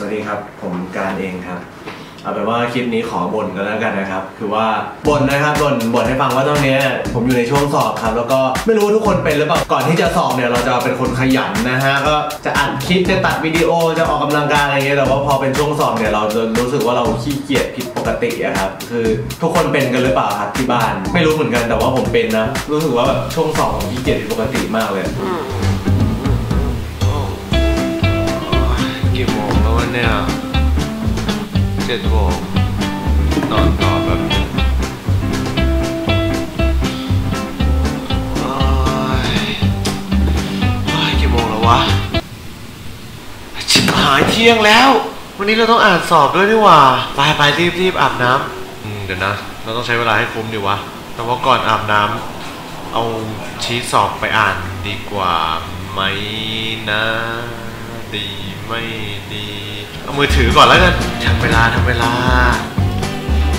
สวัสดีครับ ผมการเองครับเอาเป็นว่าคลิปนี้ขอบ่นกันแล้วกันนะครับ คือว่าบ่นนะครับบ่นบ่นให้ฟังว่าตอนนี้ผมอยู่ในช่วงสอบครับ แล้วก็ไม่รู้ทุกคนเป็นหรือเปล่าก่อนที่จะสอบเนี่ยเราจะเป็นคนขยันนะฮะก็จะอัดคลิปจะตัดวิดีโอจะออกกำลังกายอะไรเงี้ยแต่ว่าพอเป็นช่วงสอบเนี่ยเราจะรู้สึกว่าเราขี้เกียจผิดปกติอะครับคือทุกคนเป็นกันหรือเปล่าครับที่บ้าน ไม่รู้เหมือนกันแต่ว่าผมเป็นนะรู้สึกว่าแบบช่วงสอบผมขี้เกียจผิดปกติมากเลย เนี่ยเจ็ดโมงนอนต่อแบบนึงโอ้ยโอ้ยกี่โมงแล้ววะชิบหายเที่ยงแล้ว วันนี้เราต้องอ่านสอบด้วยนี่หว่า ไปไปรีบรีบอาบน้ำอืมเดี๋ยวนะ เราต้องใช้เวลาให้คุ้มดีวะ แต่ว่าก่อนอาบน้ำเอาชีทสอบไปอ่านดีกว่าไหมนะ ดีไม่ดีเอามือถือก่อนแล้วกันทำเวลาทำเวลาอืม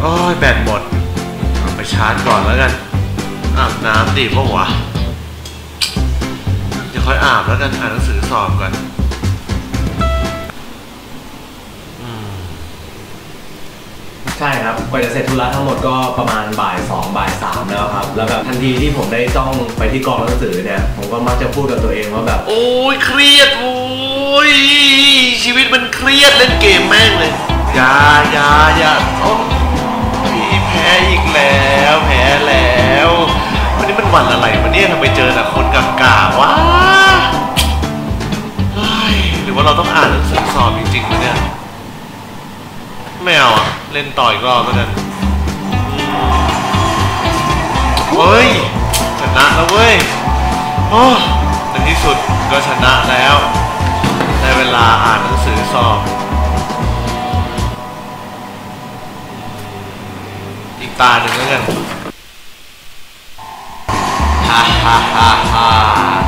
โอ้ยแบตหมดเอาไปชาร์จก่อนแล้วกันอาบน้ำดีปะวะเดี๋ยวค่อยอาบแล้วกันอ่านหนังสือสอบก่อน ใช่ครับกว่าจะเสร็จธุระทั้งหมดก็ประมาณบ่ายสองบ่ายสามแล้วครับ แล้วแบบทันทีที่ผมได้ต้องไปที่กองหนังสือเนี่ย ผมก็มักจะพูดกับตัวเองว่าแบบ โอ้ยเครียดโอ้ยชีวิตมันเครียดเล่นเกมแม่งเลยยายายาโอ้ยแพ้อีกแล้วแพ้แล้ววันนี้มันวันอะไรวันนี้ทำไมเจอแต่คนกากๆวะหรือว่าเราต้องอ่านหนังสือสอบจริงๆเนี่ยไม่เอาอะ เล่นต่ออีกรอบแล้วกันเฮ้ยชนะแล้วเว้ยโอ้ในที่สุดก็ชนะแล้วได้เวลาอ่านหนังสือสอบอีกตาหนึ่งแล้วกันฮ่าฮ่าฮ่าฮ่า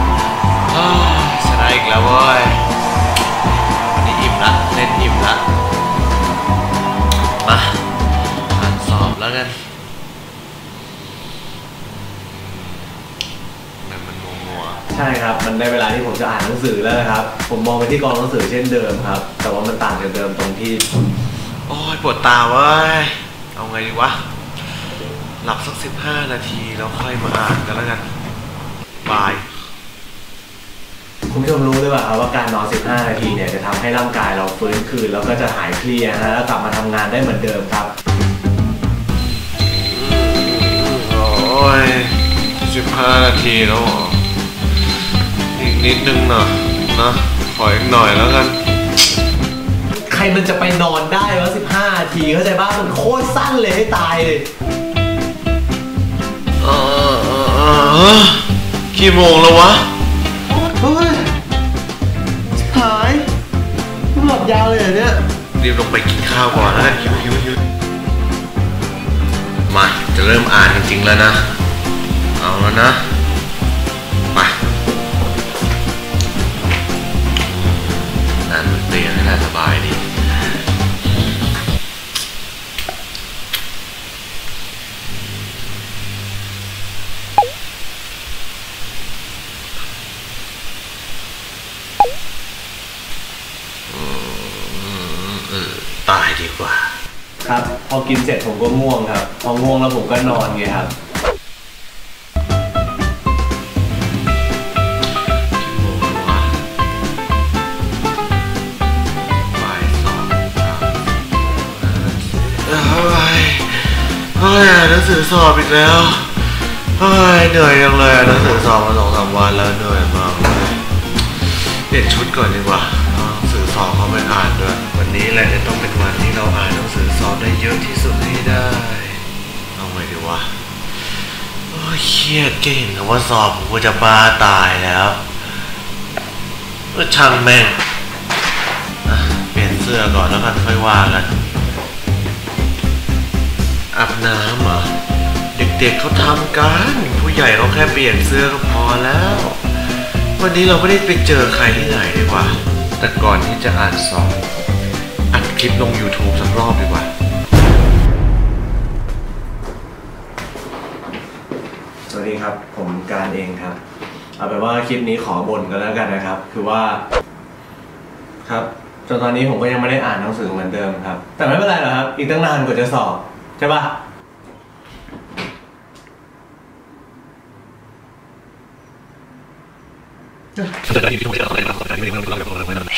ช่ครับ มันได้เวลาที่ผมจะอ่านหนังสือแล้วนะครับ ผมมองไปที่กองหนังสือเช่นเดิมครับ แต่ว่ามันต่างจากเดิมตรงที่ โอ้ยปวดตาเว้ย เอาไงดีวะ หลับสักสิบห้านาทีแล้วค่อยมาอ่านกันแล้วกันบาย คุณผู้ชมรู้หรือเปล่าครับว่าการนอน 15 นาทีเนี่ยจะทำให้ร่างกายเราฟื้นคืน แล้วก็จะหายเพลียนะแล้วกลับมาทำงานได้เหมือนเดิมครับ โอ้ยสิบห้านาทีแล้วเหรอ อีกนิดนึงนะนะขออีกหน่อยแล้วกัน ใครมันจะไปนอนได้วะ15นาทีเข้าใจป่ะมันโคตรสั้นเลยให้ตายเลยเออเออเออเออกี่โมงแล้ววะ เฮ้ยหายหลับยาวเลยเหรอเนี่ย รีบลงไปกินข้าวก่อนแล้วกันหิวหิวหิวมา จะเริ่มอ่านจริงๆแล้วนะ เอาแล้วนะ ตายดีกว่า ครับ พอกินเสร็จผมก็ง่วงครับ พอง่วงแล้วผมก็นอนไงครับกี่โมงแล้ววะบ่ายสองสามเฮ้ยเฮ้ยอ่านหนังสือสอบอีกแล้วเฮ้ยเหนื่อยจังเลยอ่านหนังสือสอบมาสองสามวันแล้วเหนื่อยมากเลยเปลี่ยนชุดก่อนดีกว่าเอาหนังสือบเขาไม่อ่านด้วย วันนี้แหละจะต้องเป็นวันที่เราอ่านหนังสือสอบได้เยอะที่สุดให้ได้ เอาไงดีวะโอ้เครียดเก่งแต่ว่าสอบผมก็จะบ้าตายแล้วก็ช่างแม่งเปลี่ยนเสื้อก่อนแล้วกันค่อยว่ากันอาบน้ำเหรอเด็กๆเขาทำกันผู้ใหญ่เขาแค่เปลี่ยนเสื้อก็พอแล้ว วันนี้เราไม่ได้ไปเจอใครที่ไหนดีกว่า แต่ก่อนที่จะอ่านสอบอัดคลิปลง YouTube สักรอบดีกว่า สวัสดีครับ ผมการเองครับ เอาเป็นว่าคลิปนี้ขอบ่นกันแล้วกันนะครับ คือว่า ครับจนตอนนี้ผมก็ยังไม่ได้อ่านหนังสือเหมือนเดิมครับ แต่ไม่เป็นไรหรอกครับ อีกตั้งนานกว่าจะสอบ ใช่ปะ 对赶紧听我现在好歹讲好歹讲你们女朋友不浪费我的朋友那么美